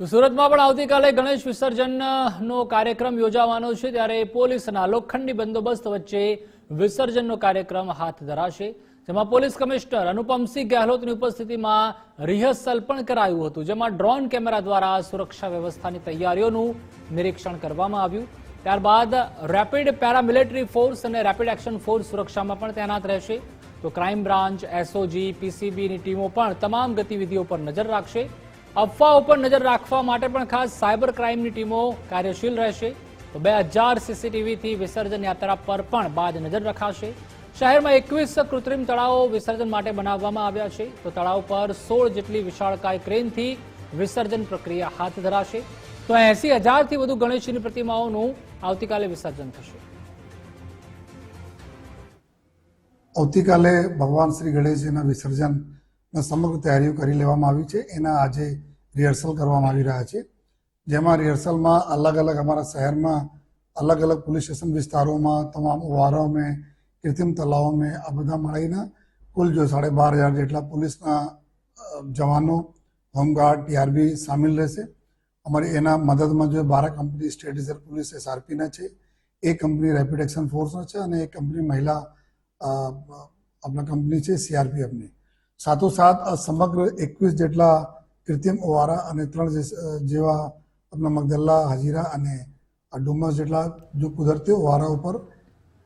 તો સુરતમાં પણ આવતીકાલે ગણેશ વિસર્જનનો કાર્યક્રમ યોજાવાનો છે, ત્યારે પોલીસના લોખંડી બંદોબસ્ત વચ્ચે વિસર્જનનો કાર્યક્રમ હાથ ધરાશે. જેમાં પોલીસ કમિશનર અનુપમસિંહ ગેહલોતની ઉપસ્થિતિમાં રિહર્સલ પણ કરાયું હતું, જેમાં ડ્રોન કેમેરા દ્વારા સુરક્ષા વ્યવસ્થાની તૈયારીઓનું નિરીક્ષણ કરવામાં આવ્યું. ત્યારબાદ રેપિડ પેરામિલિટરી ફોર્સ અને રેપિડ એક્શન ફોર્સ સુરક્ષામાં પણ તૈનાત રહેશે. તો ક્રાઇમ બ્રાન્ચ, એસઓજી, પીસીબીની ટીમો પણ તમામ ગતિવિધિઓ પર નજર રાખશે. અફવાઓ પર નજર રાખવા માટે પણ ખાસ સાયબર ક્રાઇમની ટીમો કાર્યશીલ રહેશે. તો બે હજાર સીસીટીવીથી વિસર્જન યાત્રા પર પણ બાદ નજર રખાશે. શહેરમાં એકવીસ કૃત્રિમ તળાવો વિસર્જન માટે બનાવવામાં આવ્યા છે. તો તળાવ પર સોળ જેટલી વિશાળકાય ક્રેનથી વિસર્જન પ્રક્રિયા હાથ ધરાશે. તો એસી હજારથી વધુ ગણેશજીની પ્રતિમાઓનું આવતીકાલે વિસર્જન થશે. આવતીકાલે ભગવાન શ્રી ગણેશજીના વિસર્જનના સમગ્ર તૈયારીઓ કરી લેવામાં આવી છે. એના આજે રિહર્સલ કરવામાં આવી રહ્યા છે. જેમાં રિહર્સલમાં અલગ અલગ અમારા શહેરમાં અલગ અલગ પોલીસ સ્ટેશન વિસ્તારોમાં તમામ ઓવારો में કૃત્રિમ તલાવો મેં, આ બધા મળીને કુલ જો સાડે બાર હજાર જેટલા પોલીસના જવાનો, હોમગાર્ડ, ટીઆરબી સામેલ રહેશે. અમારી એના મદદમાં જો બારા કંપની સ્ટેટ રિઝર્વ પોલીસ એસઆરપીના છે એક કંપની રેપિડ એક્શન ફોર્સનો છે અને એક કંપની મહિલા આપણા કંપની છે, સીઆરપીએફની. સાથોસાથ સમગ્ર એકવીસ જેટલા કૃત્રિમ ઓવારા અને ત્રણ જેવા આપણા મગદલ્લા, હજીરા અને આ ડુમસ જેટલા જો કુદરતી ઓવારા ઉપર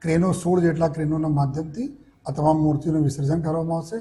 ક્રેનો સોળ જેટલા ક્રેનોના માધ્યમથી આ તમામ મૂર્તિઓનું વિસર્જન કરવામાં આવશે.